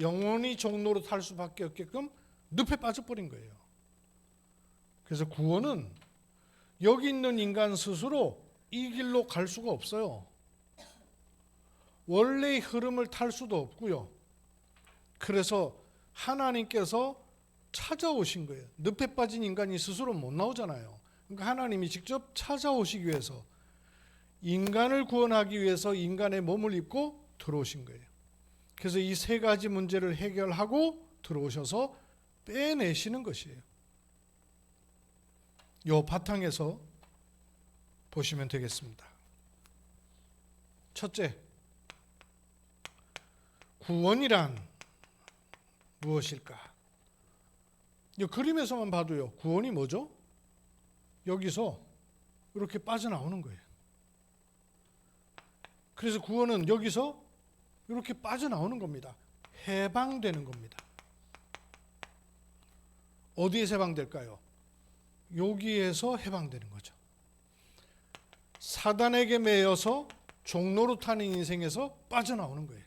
영원히 종로로 탈 수밖에 없게끔 늪에 빠져버린 거예요. 그래서 구원은 여기 있는 인간 스스로 이 길로 갈 수가 없어요. 원래의 흐름을 탈 수도 없고요. 그래서 하나님께서 찾아오신 거예요. 늪에 빠진 인간이 스스로 못 나오잖아요. 그러니까 하나님이 직접 찾아오시기 위해서 인간을 구원하기 위해서 인간의 몸을 입고 들어오신 거예요. 그래서 이 세 가지 문제를 해결하고 들어오셔서 빼내시는 것이에요. 요 바탕에서 보시면 되겠습니다. 첫째, 구원이란 무엇일까? 이 그림에서만 봐도요. 구원이 뭐죠? 여기서 이렇게 빠져나오는 거예요. 그래서 구원은 여기서 이렇게 빠져나오는 겁니다. 해방되는 겁니다. 어디에서 해방될까요? 여기에서 해방되는 거죠. 사단에게 매여서 종로로 타는 인생에서 빠져나오는 거예요.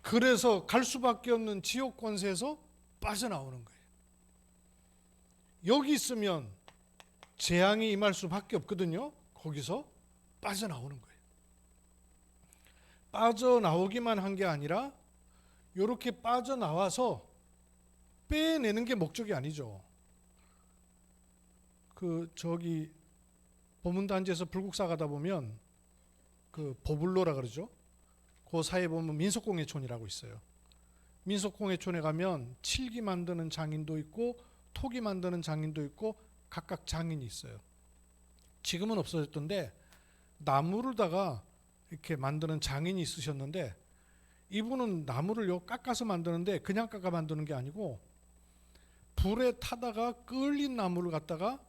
그래서 갈 수밖에 없는 지옥 권세에서 빠져나오는 거예요. 여기 있으면 재앙이 임할 수밖에 없거든요. 거기서 빠져나오는 거예요. 빠져나오기만 한 게 아니라 이렇게 빠져나와서 빼내는 게 목적이 아니죠. 그 저기 보문단지에서 불국사 가다 보면 그 보불로라 그러죠. 그 사이에 보면 민속공예촌이라고 있어요. 민속공예촌에 가면 칠기 만드는 장인도 있고 토기 만드는 장인도 있고 각각 장인이 있어요. 지금은 없어졌던데 나무를다가 이렇게 만드는 장인이 있으셨는데 이분은 나무를 요 깎아서 만드는데 그냥 깎아 만드는 게 아니고 불에 타다가 끌린 나무를 갖다가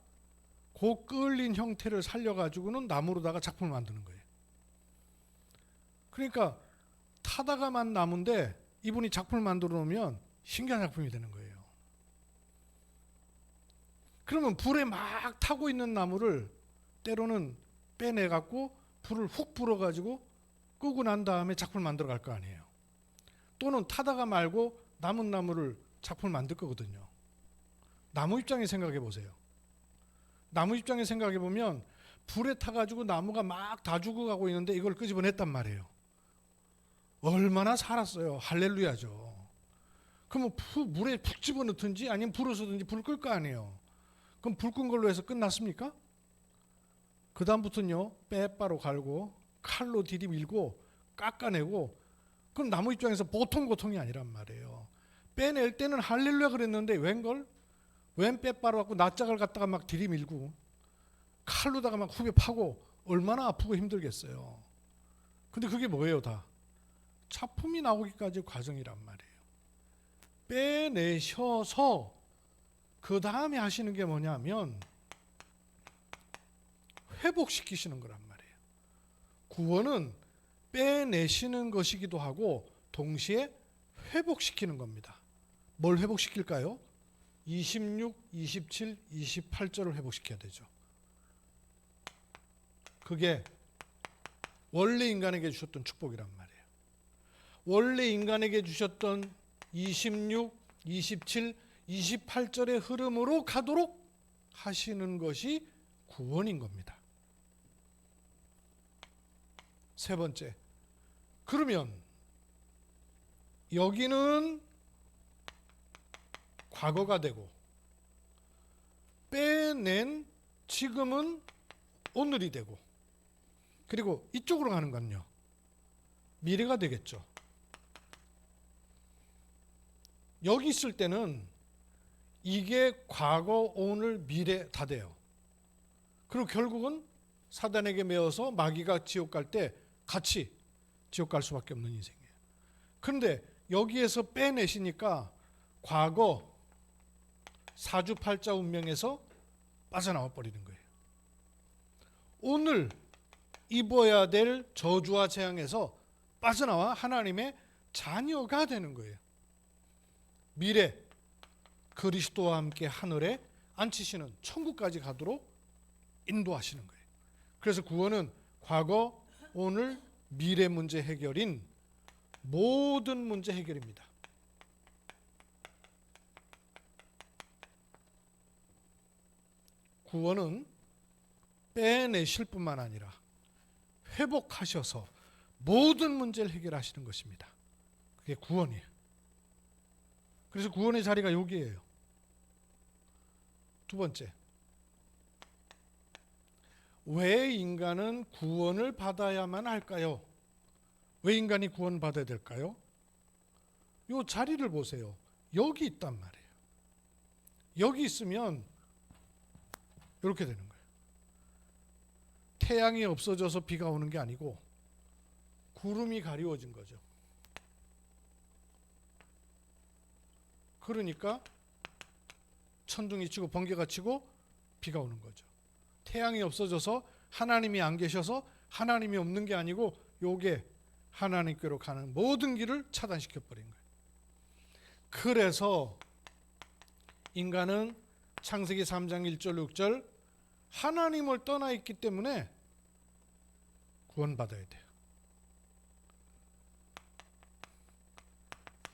그 끌린 형태를 살려가지고는 나무로다가 작품을 만드는 거예요. 그러니까 타다가만 나무인데 이분이 작품을 만들어 놓으면 신기한 작품이 되는 거예요. 그러면 불에 막 타고 있는 나무를 때로는 빼내 갖고 불을 훅 불어 가지고 끄고 난 다음에 작품을 만들어 갈 거 아니에요. 또는 타다가 말고 남은 나무를 작품을 만들 거거든요. 나무 입장에 생각해 보세요. 나무 입장에 생각해 보면 불에 타 가지고 나무가 막 다 죽어가고 있는데 이걸 끄집어냈단 말이에요. 얼마나 살았어요. 할렐루야죠. 푸, 물에 푹 집어넣든지 아니면 불을 쏘든지 불을 끌거 아니에요. 그럼 불 끈 걸로 해서 끝났습니까? 그 다음부터는요 빼바로 갈고 칼로 디디밀고 깎아내고 그럼 나무 입장에서 보통 고통이 아니란 말이에요. 빼낼 때는 할렐루야 그랬는데 웬걸? 웬 빼바로 갖고 낯짝을 갖다가 막 들이밀고 칼로다가 막 후벼 파고 얼마나 아프고 힘들겠어요. 근데 그게 뭐예요 다? 차품이 나오기까지 과정이란 말이에요. 빼내셔서 그 다음에 하시는 게 뭐냐면 회복시키시는 거란 말이에요. 구원은 빼내시는 것이기도 하고 동시에 회복시키는 겁니다. 뭘 회복시킬까요? 26, 27, 28절을 회복시켜야 되죠. 그게 원래 인간에게 주셨던 축복이란 말이에요. 원래 인간에게 주셨던 26, 27, 28절의 흐름으로 가도록 하시는 것이 구원인 겁니다. 세 번째. 그러면 여기는 과거가 되고 빼낸 지금은 오늘이 되고 그리고 이쪽으로 가는 건요. 미래가 되겠죠. 여기 있을 때는 이게 과거, 오늘, 미래 다 돼요. 그리고 결국은 사단에게 매어서 마귀가 지옥 갈 때 같이 지옥 갈 수밖에 없는 인생이에요. 그런데 여기에서 빼내시니까 과거 사주팔자 운명에서 빠져나와 버리는 거예요. 오늘 입어야 될 저주와 재앙에서 빠져나와 하나님의 자녀가 되는 거예요. 미래 그리스도와 함께 하늘에 앉히시는 천국까지 가도록 인도하시는 거예요. 그래서 구원은 과거, 오늘, 미래 문제 해결인 모든 문제 해결입니다. 구원은 빼내실 뿐만 아니라 회복하셔서 모든 문제를 해결하시는 것입니다. 그게 구원이에요. 그래서 구원의 자리가 여기에요. 두 번째. 왜 인간은 구원을 받아야만 할까요? 왜 인간이 구원받아야 될까요? 요 자리를 보세요. 여기 있단 말이에요. 여기 있으면 이렇게 되는 거예요. 태양이 없어져서 비가 오는 게 아니고 구름이 가리워진 거죠. 그러니까 천둥이 치고 번개가 치고 비가 오는 거죠. 태양이 없어져서 하나님이 안 계셔서 하나님이 없는 게 아니고 요게 하나님께로 가는 모든 길을 차단시켜 버린 거예요. 그래서 인간은 창세기 3장 1절 6절 하나님을 떠나 있기 때문에 구원받아야 돼요.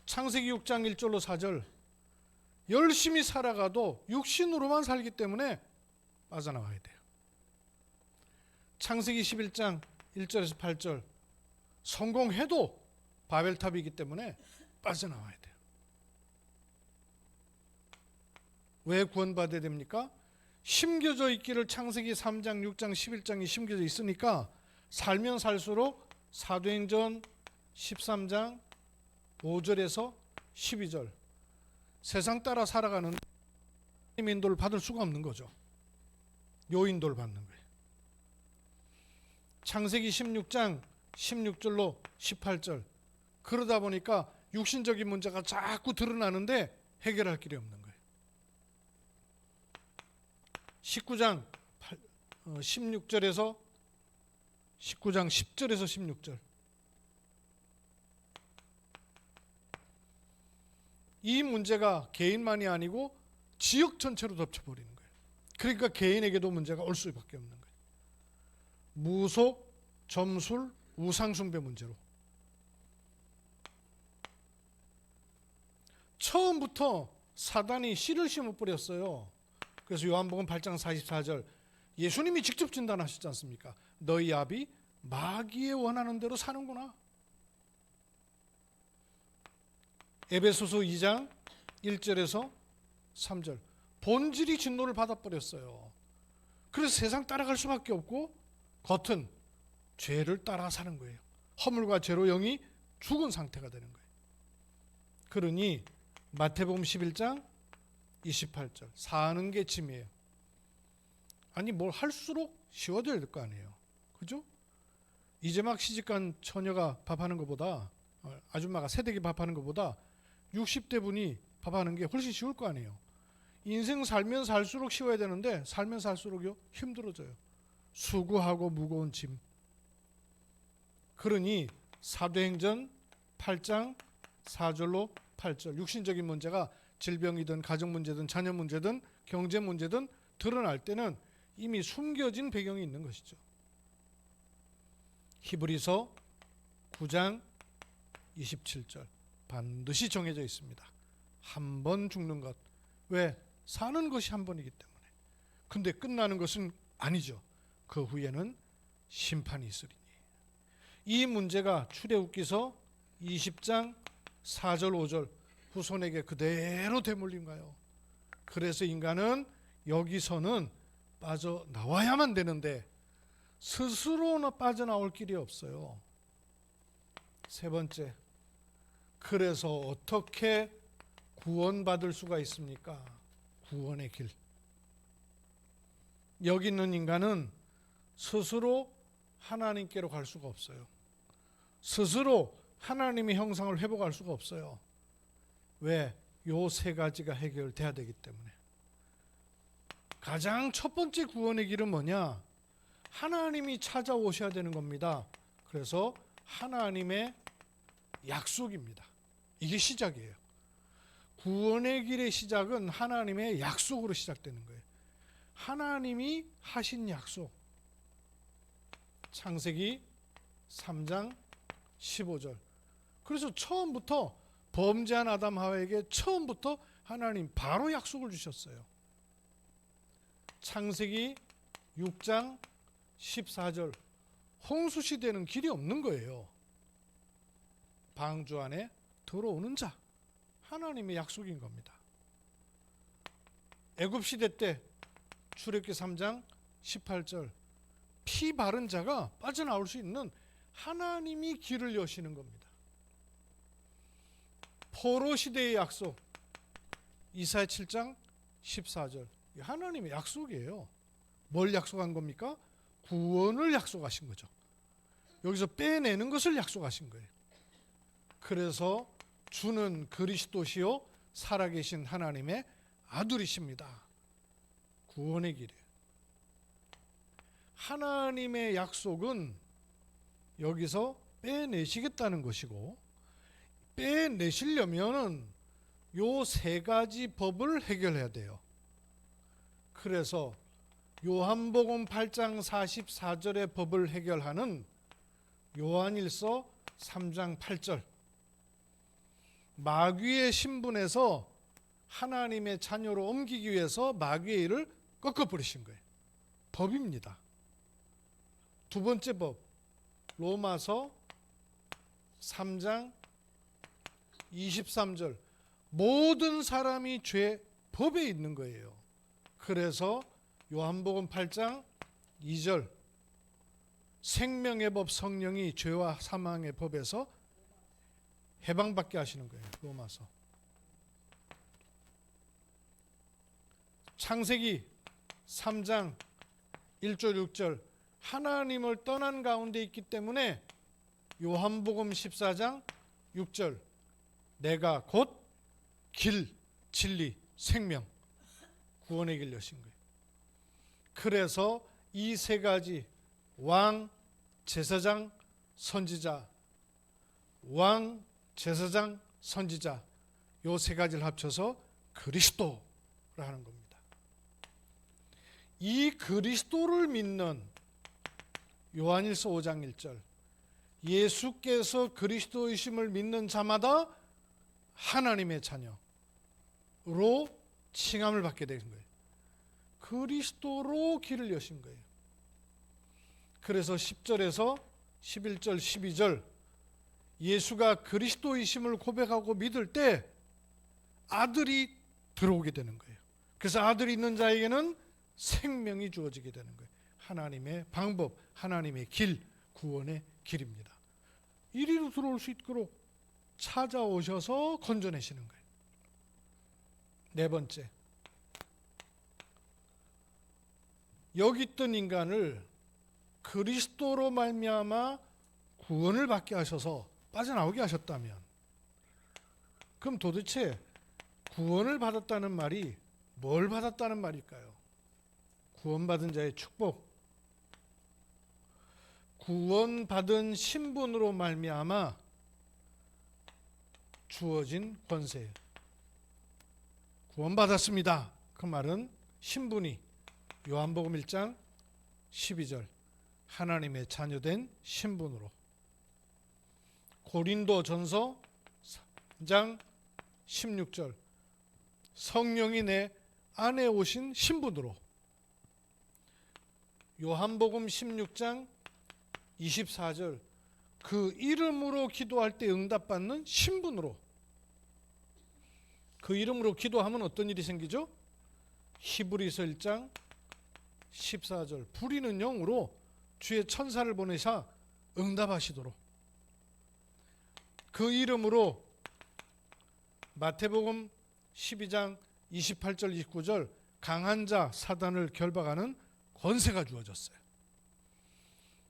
창세기 6장 1절로 4절 열심히 살아가도 육신으로만 살기 때문에 빠져나와야 돼요. 창세기 11장 1절에서 8절 성공해도 바벨탑이기 때문에 빠져나와야 돼요. 왜 구원받아야 됩니까? 심겨져 있기를 창세기 3장, 6장, 11장이 심겨져 있으니까 살면 살수록 사도행전 13장 5절에서 12절 세상 따라 살아가는 인도를 받을 수가 없는 거죠. 요 인도를 받는 거예요. 창세기 16장 16절로 18절 그러다 보니까 육신적인 문제가 자꾸 드러나는데 해결할 길이 없는 거예요. 19장 16절에서 19장 10절에서 16절 이 문제가 개인만이 아니고 지역 전체로 덮쳐버리는 거예요. 그러니까 개인에게도 문제가 올 수밖에 없는 거예요. 무속, 점술, 우상숭배 문제로. 처음부터 사단이 씨를 심어 버렸어요. 그래서 요한복음 8장 44절 예수님이 직접 진단하셨지 않습니까? 너희 아비 마귀의 원하는 대로 사는구나. 에베소서 2장 1절에서 3절 본질이 진노를 받아 버렸어요. 그래서 세상 따라갈 수밖에 없고 겉은 죄를 따라 사는 거예요. 허물과 죄로 영이 죽은 상태가 되는 거예요. 그러니 마태복음 11장 28절 사는 게 짐이에요. 아니 뭘 할수록 쉬워져야 될 거 아니에요. 그죠? 이제 막 시집간 처녀가 밥하는 것보다 어, 아줌마가 새댁이 밥하는 것보다 60대 분이 밥하는 게 훨씬 쉬울 거 아니에요. 인생 살면 살수록 쉬워야 되는데 살면 살수록요 힘들어져요. 수고하고 무거운 짐. 그러니 사도행전 8장 4절로 8절 육신적인 문제가 질병이든 가정 문제든 자녀 문제든 경제 문제든 드러날 때는 이미 숨겨진 배경이 있는 것이죠. 히브리서 9장 27절 반드시 정해져 있습니다. 한 번 죽는 것. 왜? 사는 것이 한 번이기 때문에. 근데 끝나는 것은 아니죠. 그 후에는 심판이 있으리니. 이 문제가 출애굽기서 20장 4절 5절 후손에게 그대로 되물린 가요? 그래서 인간은 여기서는 빠져 나와야만 되는데 스스로는 빠져나올 길이 없어요. 세 번째, 그래서 어떻게 구원받을 수가 있습니까? 구원의 길. 여기 있는 인간은 스스로 하나님께로 갈 수가 없어요. 스스로 하나님의 형상을 회복할 수가 없어요. 왜? 요 세 가지가 해결돼야 되기 때문에. 가장 첫 번째 구원의 길은 뭐냐? 하나님이 찾아오셔야 되는 겁니다. 그래서 하나님의 약속입니다. 이게 시작이에요. 구원의 길의 시작은 하나님의 약속으로 시작되는 거예요. 하나님이 하신 약속. 창세기 3장 15절. 그래서 처음부터 범죄한 아담 하와에게 처음부터 하나님 바로 약속을 주셨어요. 창세기 6장 14절 홍수 시대는 길이 없는 거예요. 방주 안에 들어오는 자 하나님의 약속인 겁니다. 애굽 시대 때 출애굽기 3장 18절 피 바른 자가 빠져나올 수 있는 하나님이 길을 여시는 겁니다. 포로 시대의 약속 이사야 7장 14절 이 하나님의 약속이에요. 뭘 약속한 겁니까? 구원을 약속하신 거죠. 여기서 빼내는 것을 약속하신 거예요. 그래서 주는 그리스도시요 살아계신 하나님의 아들이십니다. 구원의 길에 하나님의 약속은 여기서 빼내시겠다는 것이고 빼내시려면은 요 세 가지 법을 해결해야 돼요. 그래서 요한복음 8장 44절의 법을 해결하는 요한일서 3장 8절 마귀의 신분에서 하나님의 자녀로 옮기기 위해서 마귀의 일을 꺾어버리신 거예요. 법입니다. 두 번째 법 로마서 3장 23절 모든 사람이 죄 법에 있는 거예요. 그래서 요한복음 8장 2절 생명의 법 성령이 죄와 사망의 법에서 해방받게 하시는 거예요. 로마서. 창세기 3장 1절 6절 하나님을 떠난 가운데 있기 때문에 요한복음 14장 6절 내가 곧 길, 진리, 생명 구원의 길 여신 거예요. 그래서 이 세 가지 왕, 제사장, 선지자 왕, 제사장, 선지자 요 세 가지를 합쳐서 그리스도라 하는 겁니다. 이 그리스도를 믿는 요한일서 5장 1절 예수께서 그리스도이심을 믿는 자마다 하나님의 자녀로 칭함을 받게 된 거예요. 그리스도로 길을 여신 거예요. 그래서 10절에서 11절, 12절 예수가 그리스도이심을 고백하고 믿을 때 아들이 들어오게 되는 거예요. 그래서 아들이 있는 자에게는 생명이 주어지게 되는 거예요. 하나님의 방법, 하나님의 길, 구원의 길입니다. 이리로 들어올 수 있도록 찾아오셔서 건져내시는 거예요. 네 번째. 여기 있던 인간을 그리스도로 말미암아 구원을 받게 하셔서 빠져나오게 하셨다면 그럼 도대체 구원을 받았다는 말이 뭘 받았다는 말일까요? 구원받은 자의 축복 구원받은 신분으로 말미암아 주어진 권세. 구원받았습니다. 그 말은 신분이 요한복음 1장 12절 하나님의 자녀된 신분으로 고린도 전서 3장 16절 성령이 내 안에 오신 신분으로 요한복음 16장 24절 그 이름으로 기도할 때 응답받는 신분으로 그 이름으로 기도하면 어떤 일이 생기죠? 히브리서 1장 14절 부리는 영으로 주의 천사를 보내사 응답하시도록 그 이름으로 마태복음 12장 28절 29절 강한 자 사단을 결박하는 권세가 주어졌어요.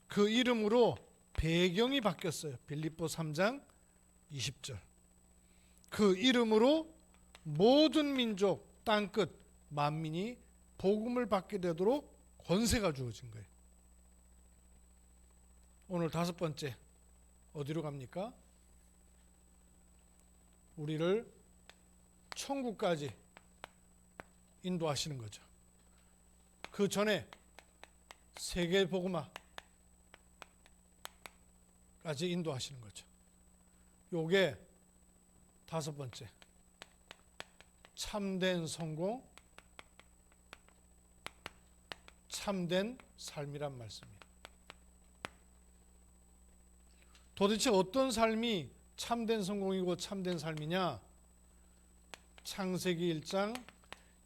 그 이름으로 배경이 바뀌었어요. 빌립보 3장 20절. 그 이름으로 모든 민족 땅끝 만민이 복음을 받게 되도록 권세가 주어진 거예요. 오늘 다섯 번째 어디로 갑니까? 우리를 천국까지 인도하시는 거죠. 그 전에 세계 복음화 까지 인도하시는 거죠. 요게 다섯 번째. 참된 성공, 참된 삶이란 말씀이에요. 도대체 어떤 삶이 참된 성공이고 참된 삶이냐? 창세기 1장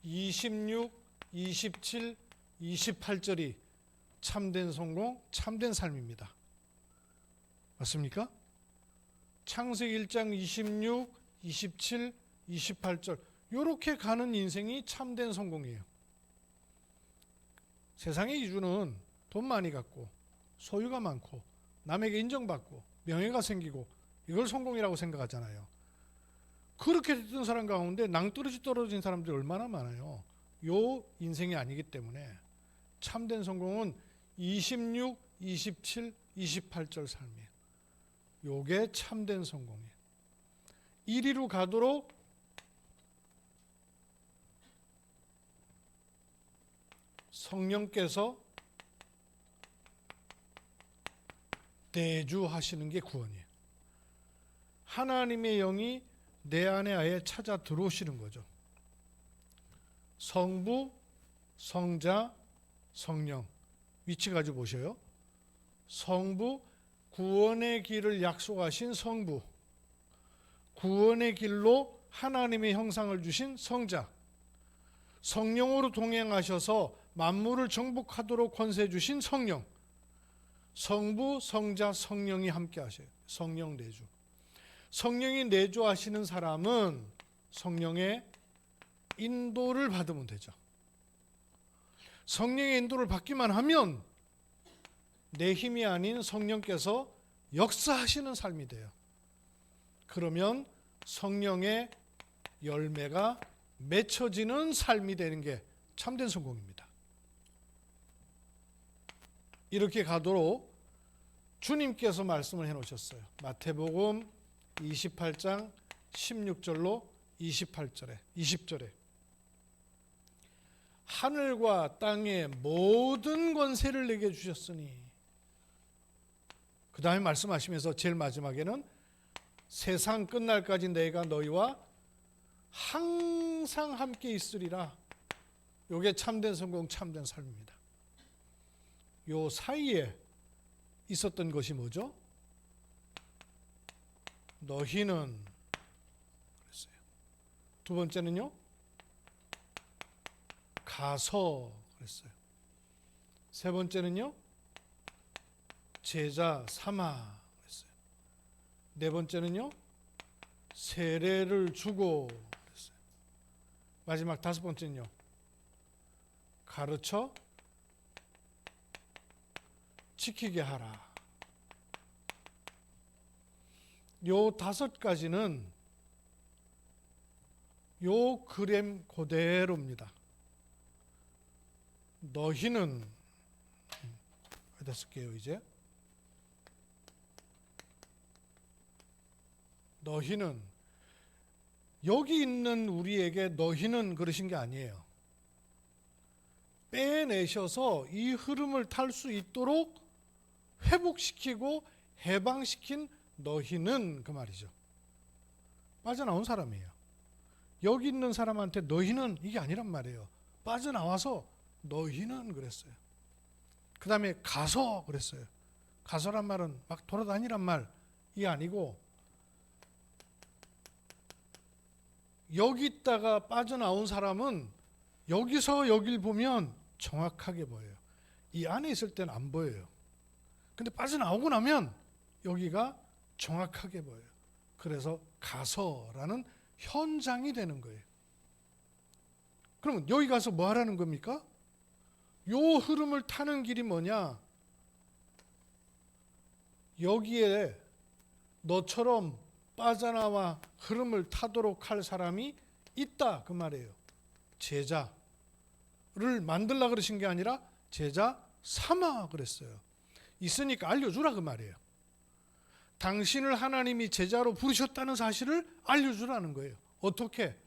26, 27, 28절이 참된 성공, 참된 삶입니다. 맞습니까? 창세기 1장 26, 27, 28절 이렇게 가는 인생이 참된 성공이에요. 세상의 기준은 돈 많이 갖고 소유가 많고 남에게 인정받고 명예가 생기고 이걸 성공이라고 생각하잖아요. 그렇게 됐던 사람 가운데 낭떠러지 떨어진 사람들이 얼마나 많아요. 요 인생이 아니기 때문에 참된 성공은 26, 27, 28절 삶이에요. 요게 참된 성공이에요. 이리로 가도록 성령께서 대주하시는 게 구원이에요. 하나님의 영이 내 안에 아예 찾아 들어오시는 거죠. 성부, 성자, 성령 위치 가지고 보셔요. 성부 구원의 길을 약속하신 성부 구원의 길로 하나님의 형상을 주신 성자 성령으로 동행하셔서 만물을 정복하도록 권세 주신 성령 성부 성자 성령이 함께 하셔요. 성령 내주. 성령이 내주하시는 사람은 성령의 인도를 받으면 되죠. 성령의 인도를 받기만 하면 내 힘이 아닌 성령께서 역사하시는 삶이 돼요. 그러면 성령의 열매가 맺혀지는 삶이 되는 게 참된 성공입니다. 이렇게 가도록 주님께서 말씀을 해 놓으셨어요. 마태복음 28장 16절로 28절에 20절에 하늘과 땅의 모든 권세를 내게 주셨으니 그 다음에 말씀하시면서 제일 마지막에는 세상 끝날까지 내가 너희와 항상 함께 있으리라. 요게 참된 성공, 참된 삶입니다. 요 사이에 있었던 것이 뭐죠? 너희는 그랬어요. 두 번째는요. 가서 그랬어요. 세 번째는요. 제자 삼아 그랬어요. 네 번째는요. 세례를 주고 그랬어요. 마지막 다섯 번째는요. 가르쳐 지키게 하라. 요 다섯 가지는 요 그램 그대로입니다. 너희는 어디다 쓸게요 이제 너희는 여기 있는 우리에게 너희는 그러신 게 아니에요. 빼내셔서 이 흐름을 탈 수 있도록 회복시키고 해방시킨 너희는 그 말이죠. 빠져나온 사람이에요. 여기 있는 사람한테 너희는 이게 아니란 말이에요. 빠져나와서 너희는 그랬어요. 그 다음에 가서 그랬어요. 가서란 말은 막 돌아다니란 말이 아니고 여기 있다가 빠져나온 사람은 여기서 여길 보면 정확하게 보여요. 이 안에 있을 때는 안 보여요. 근데 빠져나오고 나면 여기가 정확하게 보여요. 그래서 가서라는 현장이 되는 거예요. 그러면 여기 가서 뭐 하라는 겁니까? 요 흐름을 타는 길이 뭐냐? 여기에 너처럼 빠져나와 흐름을 타도록 할 사람이 있다 그 말이에요. 제자를 만들라 그러신 게 아니라 제자 삼아 그랬어요. 있으니까 알려주라 그 말이에요. 당신을 하나님이 제자로 부르셨다는 사실을 알려주라는 거예요. 어떻게?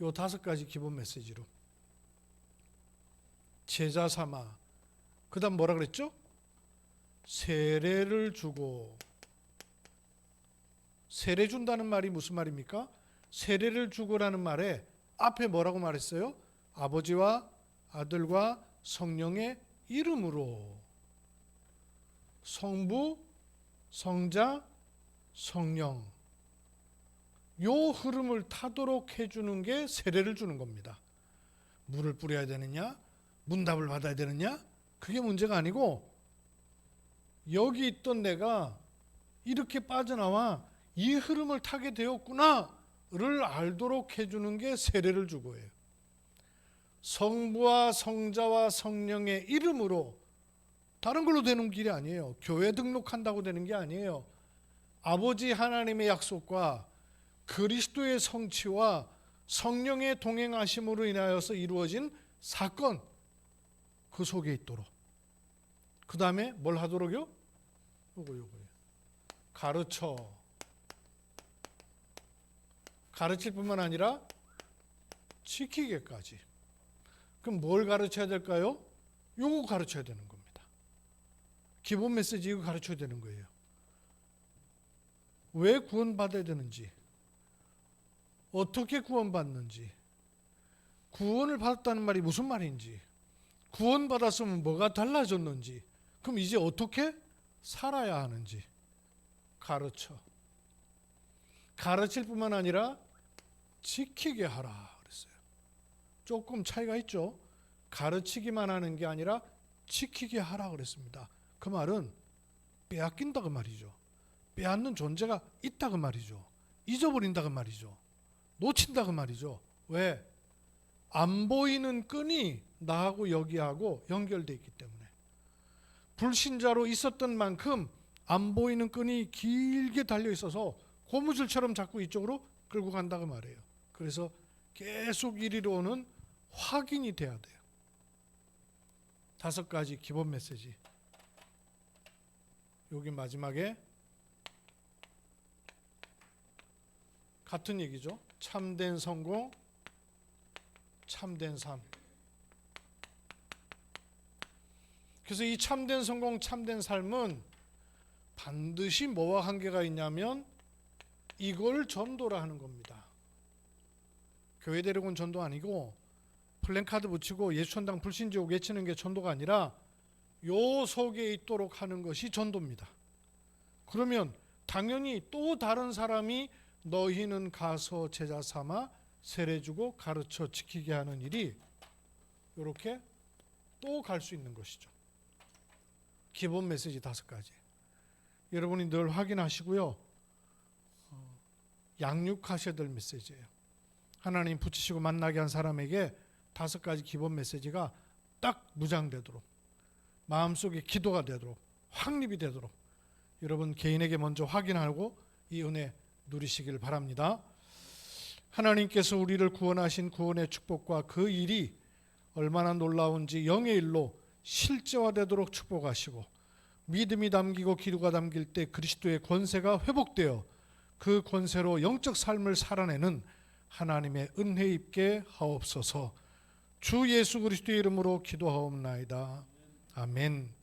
요 다섯 가지 기본 메시지로. 제자 삼아. 그 다음 뭐라 그랬죠? 세례를 주고. 세례 준다는 말이 무슨 말입니까? 세례를 주고라는 말에 앞에 뭐라고 말했어요? 아버지와 아들과 성령의 이름으로 성부, 성자, 성령 요 흐름을 타도록 해주는 게 세례를 주는 겁니다. 물을 뿌려야 되느냐, 문답을 받아야 되느냐, 그게 문제가 아니고 여기 있던 내가 이렇게 빠져나와 이 흐름을 타게 되었구나를 알도록 해주는 게 세례를 주고예요. 성부와 성자와 성령의 이름으로 다른 걸로 되는 길이 아니에요. 교회 등록한다고 되는 게 아니에요. 아버지 하나님의 약속과 그리스도의 성취와 성령의 동행하심으로 인하여서 이루어진 사건 그 속에 있도록. 그 다음에 뭘 하도록요? 요거 요거 가르쳐. 가르칠 뿐만 아니라 지키게까지. 그럼 뭘 가르쳐야 될까요? 요거 가르쳐야 되는 겁니다. 기본 메시지 이거 가르쳐야 되는 거예요. 왜 구원받아야 되는지, 어떻게 구원받는지, 구원을 받았다는 말이 무슨 말인지, 구원받았으면 뭐가 달라졌는지, 그럼 이제 어떻게 살아야 하는지 가르쳐. 가르칠 뿐만 아니라 지키게 하라 그랬어요. 조금 차이가 있죠. 가르치기만 하는 게 아니라 지키게 하라 그랬습니다. 그 말은 빼앗긴다 그 말이죠. 빼앗는 존재가 있다 그 말이죠. 잊어버린다 그 말이죠. 놓친다 그 말이죠. 왜? 안 보이는 끈이 나하고 여기하고 연결돼 있기 때문에 불신자로 있었던 만큼 안 보이는 끈이 길게 달려 있어서 고무줄처럼 자꾸 이쪽으로 끌고 간다 그 말이에요. 그래서 계속 이리로 오는 확인이 돼야 돼요. 다섯 가지 기본 메시지. 여기 마지막에 같은 얘기죠. 참된 성공, 참된 삶. 그래서 이 참된 성공, 참된 삶은 반드시 뭐와 관계가 있냐면 이걸 전도라 하는 겁니다. 교회 데리고 온 전도 아니고 플랜카드 붙이고 예수천당 불신지옥 외치는 게 전도가 아니라 요 속에 있도록 하는 것이 전도입니다. 그러면 당연히 또 다른 사람이 너희는 가서 제자 삼아 세례 주고 가르쳐 지키게 하는 일이 이렇게 또 갈 수 있는 것이죠. 기본 메시지 다섯 가지. 여러분이 늘 확인하시고요. 어, 양육하셔야 될 메시지예요. 하나님 붙이시고 만나게 한 사람에게 다섯 가지 기본 메시지가 딱 무장되도록 마음속에 기도가 되도록 확립이 되도록 여러분 개인에게 먼저 확인하고 이 은혜 누리시길 바랍니다. 하나님께서 우리를 구원하신 구원의 축복과 그 일이 얼마나 놀라운지 영의 일로 실제화되도록 축복하시고 믿음이 담기고 기도가 담길 때 그리스도의 권세가 회복되어 그 권세로 영적 삶을 살아내는 하나님의 은혜 입게 하옵소서. 주 예수 그리스도의 이름으로 기도하옵나이다. 아멘.